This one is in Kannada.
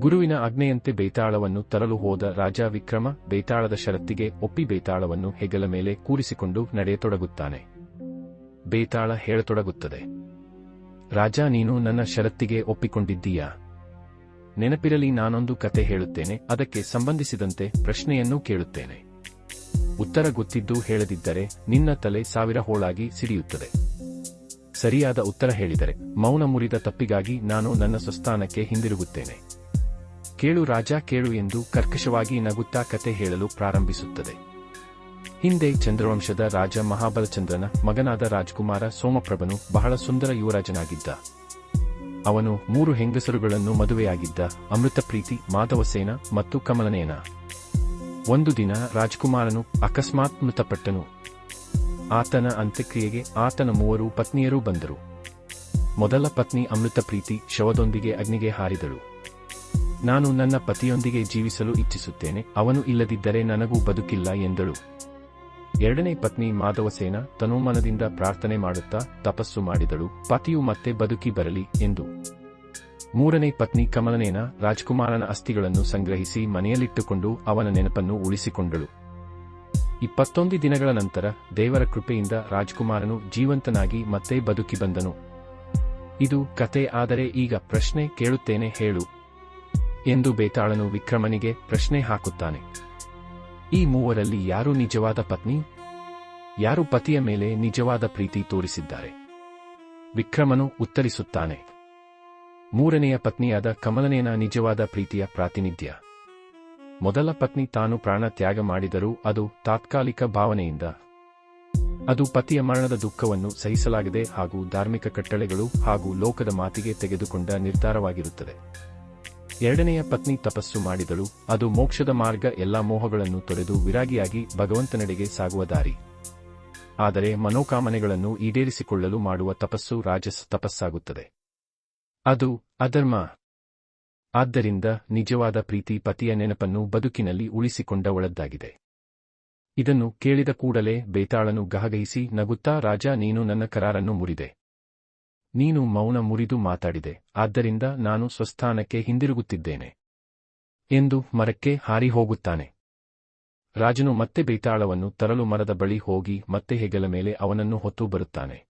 ಗುರುವಿನ ಆಜ್ಞೆಯಂತೆ ಬೇತಾಳವನ್ನು ತರಲು ಹೋದ ರಾಜ ವಿಕ್ರಮ ಬೇತಾಳದ ಷರತ್ತಿಗೆ ಒಪ್ಪಿ ಬೇತಾಳವನ್ನು ಹೆಗಲ ಮೇಲೆ ಕೂರಿಸಿಕೊಂಡು ನಡೆಯತೊಡಗುತ್ತಾನೆ. ಬೇತಾಳ ಹೇಳತೊಡಗುತ್ತದೆ. ರಾಜ, ನೀನು ನನ್ನ ಷರತ್ತಿಗೆ ಒಪ್ಪಿಕೊಂಡಿದ್ದೀಯಾ? ನೆನಪಿರಲಿ, ನಾನೊಂದು ಕತೆ ಹೇಳುತ್ತೇನೆ, ಅದಕ್ಕೆ ಸಂಬಂಧಿಸಿದಂತೆ ಪ್ರಶ್ನೆಯನ್ನೂ ಕೇಳುತ್ತೇನೆ. ಉತ್ತರ ಗೊತ್ತಿದ್ದು ಹೇಳದಿದ್ದರೆ ನಿನ್ನ ತಲೆ ಸಾವಿರ ಹೋಳಾಗಿ ಸಿಡಿಯುತ್ತದೆ. ಸರಿಯಾದ ಉತ್ತರ ಹೇಳಿದರೆ ಮೌನ ಮುರಿದ ತಪ್ಪಿಗಾಗಿ ನಾನು ನನ್ನ ಸ್ವಸ್ಥಾನಕ್ಕೆ ಹಿಂದಿರುಗುತ್ತೇನೆ. ಕೇಳು ರಾಜ ಕೇಳು ಎಂದು ಕರ್ಕಶವಾಗಿ ನಗುತ್ತಾ ಕತೆ ಹೇಳಲು ಪ್ರಾರಂಭಿಸುತ್ತದೆ. ಹಿಂದೆ ಚಂದ್ರವಂಶದ ರಾಜ ಮಹಾಬಲಚಂದ್ರನ ಮಗನಾದ ರಾಜ್ಕುಮಾರ ಸೋಮಪ್ರಭನು ಬಹಳ ಸುಂದರ ಯುವರಾಜನಾಗಿದ್ದ. ಅವನು ಮೂರು ಹೆಂಗಸರುಗಳನ್ನು ಮದುವೆಯಾಗಿದ್ದ, ಅಮೃತಪ್ರೀತಿ, ಮಾಧವಸೇನ ಮತ್ತು ಕಮಲನೇನ. ಒಂದು ದಿನ ರಾಜ್ಕುಮಾರನು ಅಕಸ್ಮಾತ್ ಮೃತಪಟ್ಟನು. ಆತನ ಅಂತ್ಯಕ್ರಿಯೆಗೆ ಆತನ ಮೂವರು ಪತ್ನಿಯರೂ ಬಂದರು. ಮೊದಲ ಪತ್ನಿ ಅಮೃತಪ್ರೀತಿ ಶವದೊಂದಿಗೆ ಅಗ್ನಿಗೆ ಹಾರಿದಳು. ನಾನು ನನ್ನ ಪತಿಯೊಂದಿಗೆ ಜೀವಿಸಲು ಇಚ್ಛಿಸುತ್ತೇನೆ, ಅವನು ಇಲ್ಲದಿದ್ದರೆ ನನಗೂ ಬದುಕಿಲ್ಲ ಎಂದಳು. ಎರಡನೇ ಪತ್ನಿ ಮಾಧವಸೇನ ತನುಮನದಿಂದ ಪ್ರಾರ್ಥನೆ ಮಾಡುತ್ತಾ ತಪಸ್ಸು ಮಾಡಿದಳು, ಪತಿಯು ಮತ್ತೆ ಬದುಕಿ ಬರಲಿ ಎಂದು. ಮೂರನೇ ಪತ್ನಿ ಕಮಲನೇನ ರಾಜ್ಕುಮಾರನ ಅಸ್ಥಿಗಳನ್ನು ಸಂಗ್ರಹಿಸಿ ಮನೆಯಲ್ಲಿಟ್ಟುಕೊಂಡು ಅವನ ನೆನಪನ್ನು ಉಳಿಸಿಕೊಂಡಳು. ಇಪ್ಪತ್ತೊಂದು ದಿನಗಳ ನಂತರ ದೇವರ ಕೃಪೆಯಿಂದ ರಾಜ್ಕುಮಾರನು ಜೀವಂತನಾಗಿ ಮತ್ತೆ ಬದುಕಿ ಬಂದನು. ಇದು ಕತೆ, ಆದರೆ ಈಗ ಪ್ರಶ್ನೆ ಕೇಳುತ್ತೇನೆ, ಹೇಳು. ಎಂದು ಬೇತಾಳನು ವಿಕ್ರಮನಿಗೆ ಪ್ರಶ್ನೆ ಹಾಕುತ್ತಾನೆ. ಈ ಮೂವರಲ್ಲಿ ಯಾರು ನಿಜವಾದ ಪತ್ನಿ? ಯಾರು ಪತಿಯ ಮೇಲೆ ನಿಜವಾದ ಪ್ರೀತಿ ತೋರಿಸಿದ್ದಾರೆ? ವಿಕ್ರಮನು ಉತ್ತರಿಸುತ್ತಾನೆ. ಮೂರನೆಯ ಪತ್ನಿಯಾದ ಕಮಲನೇನ ನಿಜವಾದ ಪ್ರೀತಿಯ ಪ್ರಾತಿನಿಧ್ಯ. ಮೊದಲ ಪತ್ನಿ ತಾನು ಪ್ರಾಣ ತ್ಯಾಗ ಮಾಡಿದರೂ ಅದು ತಾತ್ಕಾಲಿಕ ಭಾವನೆಯಿಂದ, ಅದು ಪತಿಯ ಮರಣದ ದುಃಖವನ್ನು ಸಹಿಸಲಾಗಿದೆ ಹಾಗೂ ಧಾರ್ಮಿಕ ಕಟ್ಟಳೆಗಳು ಹಾಗೂ ಲೋಕದ ಮಾತಿಗೆ ತೆಗೆದುಕೊಂಡ ನಿರ್ಧಾರವಾಗಿರುತ್ತದೆ. ಎರಡನೆಯ ಪತ್ನಿ ತಪಸ್ಸು ಮಾಡಿದಳು. ಅದು ಮೋಕ್ಷದ ಮಾರ್ಗ ಎಲ್ಲಾ ಮೋಹಗಳನ್ನು ತೊರೆದು ವಿರಾಗಿಯಾಗಿ ಭಗವಂತನೆಡೆಗೆ ಸಾಗುವ ದಾರಿ. ಆದರೆ ಮನೋಕಾಮನೆಗಳನ್ನು ಈಡೇರಿಸಿಕೊಳ್ಳಲು ಮಾಡುವ ತಪಸ್ಸು ರಾಜಸ್ ತಪಸ್ಸಾಗುತ್ತದೆ. ಅದು ಅಧರ್ಮ. ಆದ್ದರಿಂದ ನಿಜವಾದ ಪ್ರೀತಿ ಪತಿಯ ನೆನಪನ್ನು ಬದುಕಿನಲ್ಲಿ ಉಳಿಸಿಕೊಂಡವಳದ್ದಾಗಿದೆ. ಇದನ್ನು ಕೇಳಿದ ಕೂಡಲೇ ಬೇತಾಳನು ಗಹಗಹಿಸಿ, ನಗುತ್ತಾ, ರಾಜ, ನೀನು ನನ್ನ ಕರಾರನ್ನು ಮುರಿದೆ. ನೀನು ಮೌನ ಮುರಿದು ಮಾತಾಡಿದೆ, ಆದ್ದರಿಂದ ನಾನು ಸ್ವಸ್ಥಾನಕ್ಕೆ ಹಿಂದಿರುಗುತ್ತಿದ್ದೇನೆ ಎಂದು ಮರಕ್ಕೆ ಹಾರಿ ಹೋಗುತ್ತಾನೆ. ರಾಜನು ಮತ್ತೆ ಬೇತಾಳವನ್ನು ತರಲು ಮರದ ಬಳಿ ಹೋಗಿ ಮತ್ತೆ ಹೆಗಲ ಮೇಲೆ ಅವನನ್ನು ಹೊತ್ತು ಬರುತ್ತಾನೆ.